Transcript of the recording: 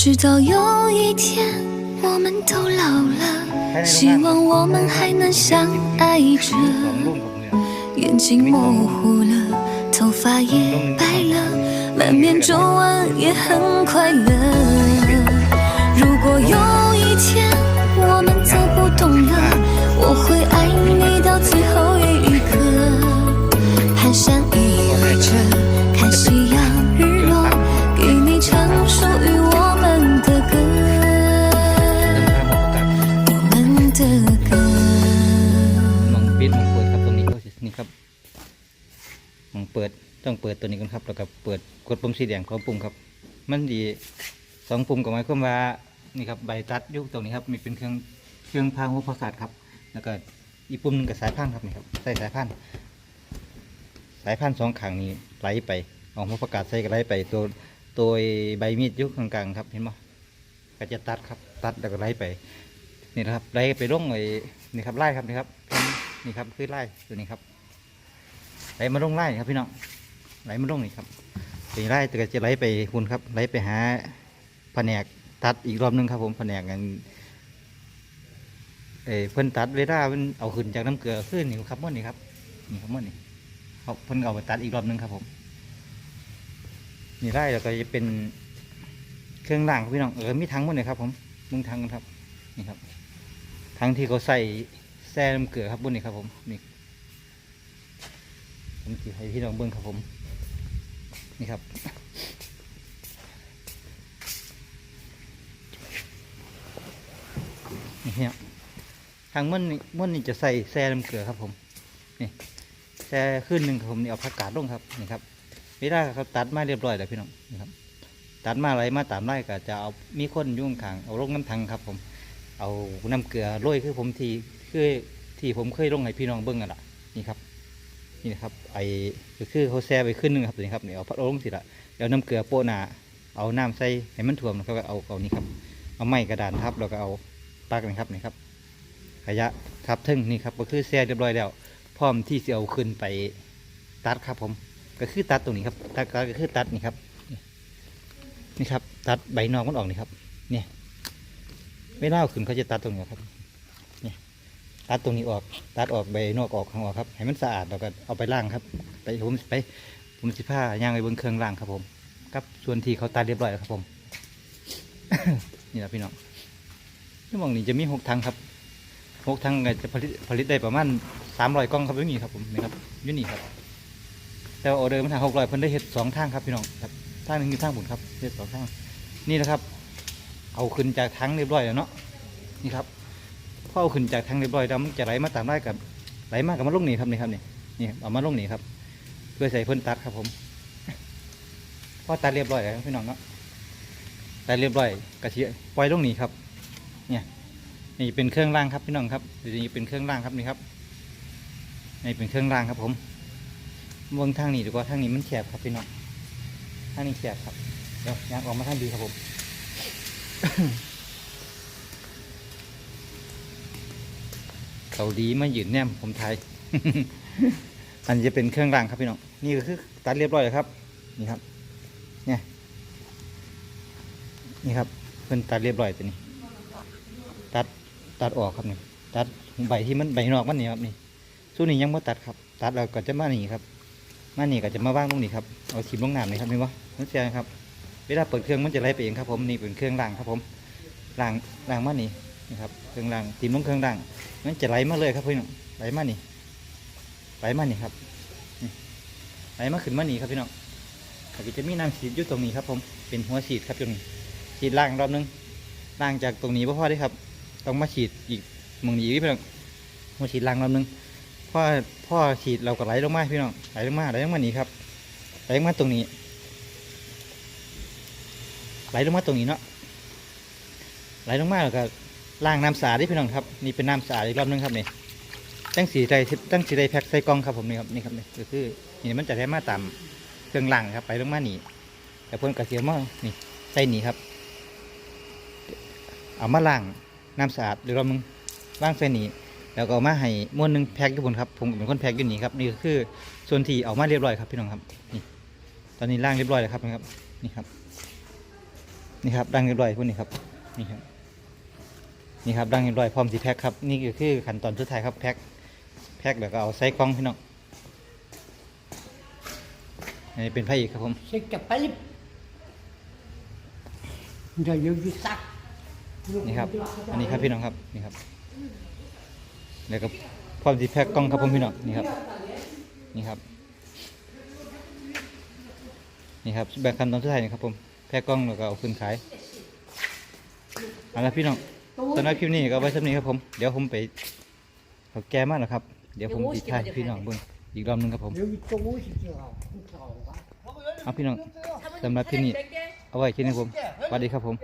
直到有一天我们都老了，希望我们还能相爱着。眼睛模糊了，头发也白了，满面皱纹也很快乐。如果有一天我们走不动了，我会爱你。 ปิดต้องเปิดตัวนี้ก่อนครับ แล้วก็เปิดกดปุ่มสีแดงของปุ่มครับ มันดีสองปุ่มกับหมายความว่านี่ครับใบตัดยุคตรงนี้ครับมีเป็นเครื่องเครื่องพาหัวประสาทครับ แล้วก็อีกปุ่มหนึงกับสายพานครับนี่ครับใส่สายพานสายพานสองขางนี้ไหลไปเอาหัวประกาศใส่ก็ไหลไปตัวตัวใบมีดยุคกลางๆครับเห็นไหมก็จะตัดครับตัดแล้วก็ไหลไปนี่นะครับไล่ไปร่องไอ้นี่ครับไล่ครับนี่ครับนี่ครับคือไล่ตัวนี้ครับ ไหลมาร่งไล่ครับพี่น้องไหลมาร่งนี่ครับตัวนี้ไล่แต่ก็จะไหลไปคุณครับไหลไปหาแผนกตัดอีกรอบหนึงครับผมแผนกกันเออเพิ่นตัดเวลาเพิ่นเอาขึ้นจากน้ำเกลือขึ้นนี่ครับม่อนนี่ครับนี่ครับม่อนนี่เขาเพิ่นเอาไปตัดอีกรอบหนึงครับผมนี่ไล่แล้วก็จะเป็นเครื่องล่างครับพี่น้องเออมีทั้งหมดเลยครับผมมึงทั้งกันครับนี่ครับทั้งที่เขาใส่แซ่น้ำเกลือครับบนนี้ครับผมนี่ ผมจะให้พี่น้องเบิ้งครับผม นี่ครับ นี่เนี่ยทางมันนี่มันนี่จะใส่แซ่น้ำเกลือครับผม นี่แซ่ขึ้นหนึ่งครับผมนี่เอาผักกาดลงครับ นี่ครับเวลาเขาตัดมาเรียบร้อยแล้วพี่น้องนี่ครับ ตัดมาอะไรมาตามไร่ก็จะเอามีคนยุ่งข้างเอาลงน้ำทังครับผม เอาน้ำเกลือโรยคือผมทีคือที่ผมเคยลงให้พี่น้องเบิ้งกันละนี่ครับ นี่นะครับไอ้ก็คือเขาแซ่ไปขึ้นหนึงครับนี่ครับนี่เอาพัดลงสิละแล้วน้ำเกลือโปะหนาเอาน้ำใส่ให้มันท่วมแล้วก็เอาเอานี่ครับเอาไม้กระดานทับแล้วก็เอาปากนี่ครับนี่ครับขยะทับทึ่งนี่ครับก็คือแซ่เรียบร้อยแล้ว พร้อมที่จะเอาขึ้นไปตัดครับผม ก็คือตัดตรงนี้ครับตัดก็คือตัดนี่ครับนี่ครับ ตัดใบนอกมันออกนี่ครับ เนี่ยเวลาเอาขึ้นเขาจะตัดตรงนี้ครับ ตัดตรงนี้ออก ตัดออกใบนอกออกข้างออกครับให้มันสะอาดแล้วก็เอาไปล่างครับ ไปผมไปผมสิผ้าย่างไปบนเครื่องล่างครับผมกับส่วนที่เขาตัดเรียบร้อยแล้วครับผม นี่นะพี่น้องที่มองนี่จะมีหกทางครับหกทางจะผลิตผลิตได้ประมาณสามร้อยกล่องครับอยูนี่ครับผมนี่ครับอยูนี่ครับ แต่ว่าออเดอร์มันทางหกร้อยเพิ่นได้เห็ดสองทางครับพี่น้องครับทางหนึ่งอยู่ทางบุญครับเห็ดสองทางนี่นะครับ เอาขึ้นจากทั้งเรียบร้อยแล้วเนาะนี่ครับ อเอาขึ้นจากทั้งเรียบร้อยแล้วมันจะไหลมาตามไร่กับไหลมากกับมาลงนี่ครับนี่ครับนี่นี่เอามาลงนี่ครับ เพื่อใส่เพิ่นตัดครับผมพอตัดเรียบร้อยแล้วพี่น้องเนาะตัดเรียบร้อยกระเทียปล่อยลงนี่ครับ เนี่ยนี่เป็นเครื่องล่างครับพี่น้องครับเดี๋ยวนี้เป็นเครื่องล่างครับนี่ครับนี่เป็นเครื่องล่างครับผมเบื้องทางนี้ดีกว่าทางนี้มันแคบครับพี่น้องทางนี้แคบครับเดี๋ยวยางออกมาทางดีครับผม เขาดีมายืนแนมผมไทย อันนี้จะเป็นเครื่องรางครับพี่น้อง นี่ก็คือตัดเรียบร้อยแล้วครับ นี่ครับ เนี่ย นี่ครับเพิ่นตัดเรียบร้อยตัวนี้ ตัดตัดออกครับนี่ ตัดใบที่มันใบนอกมันนี่ครับนี่ส่วนนี้ยังไม่ตัดครับ ตัดแล้วก็จะมานี่ครับ มานี่ก็จะมาว่างตรงนี้ครับ เอาทิมลงน้ำนี่ครับนี่วะนั่นเสียครับ เวลาเปิดเครื่องมันจะไหลไปเองครับผม นี่เป็นเครื่องรางครับผมรางรางมานี่ นะครับเครื่องรางตีมลงเครื่องรางมันจะไหลมาเลยครับพี่น้องไหลมานี่ไหลมานี่ครับไหลมาขึ้นมานี่ครับพี่น้องแล้วก็จะมีน้ำฉีดอยู่ตรงนี้ครับผมเป็นหัวฉีดครับตรงนี้ฉีดล่างรอบนึงล่างจากตรงนี้พ่อได้ครับ ต้องมาฉีดอีกหมองนี้อีกพี่น้องหัวฉีดล่างรอบนึงพ่อพ่อฉีดเราก็ไหลลงมาพี่น้องไหลลงมาไหลลงมานี่ครับไหลลงมาตรงนี้ ไหลลงมาตรงนี้เนาะไหลลงมาแล้วก็ ล้างน้ำสะอาดที่พี่น้องครับนี่เป็นน้ำสะอาดอีกรอบนึงครับนี่ตั้งสีใดตั้งสีใดแพ็คใส่กล่องครับผมนี่ครับนี่ครับนี่ก็คือนี่มันจะแท้มาตามเครื่องล้างครับ ไปลงมาหนีแต่เพิ่นกระเสียมานี่ใส่หนีครับ เอามาล้างน้ำสะอาดอีกรอบนึงล้างใส่หนีแล้วก็เอามาให้ม้วนหนึงแพ็คทุกคนครับผมเป็นคนแพ็คอยู่นี่ครับนี่ก็คือส่วนที่เอามาเรียบร้อยครับพี่น้องครับนี่ตอนนี้ล้างเรียบร้อยแล้วครับนะครับนี่ครับนี่ครับดังเรียบร้อยพวกนี้ครับนี่ครับ นี่ครับดังเรียบร้อยพร้อมสีแพ็คครับนี่ก็คือขั้นตอนสุดท้ายครับแพ็คแพ็คแล้วก็เอาใส่กล่องพี่น้องอันนี้เป็นไพ่อีกครับผม C'est capable. D'ailleurs, du sac. นี่ครับ อันนี้ครับพี่น้องครับนี่ครับแล้วก็พร้อมสีแพ็คกล่องครับผมพี่น้องนี่ครับนี่ครับนี่ครับแบบขั้นตอนสุดท้ายนี่ครับผมแพ็คกล่องแล้วก็เอาขึ้นขายเอาละพี่น้อง สำหรับคลิปนี้ก็ไว้สำนี้ครับผม เดี๋ยวผมไปเขาแก้มากนะครับ เดี๋ยวผมติดท้ายพี่น้องเบิ้งอีกรอบหนึงครับผมเอาพี่น้องสำหรับคลิปนี้เอาไว้แค่นี้ครับผมสวัสดีครับผม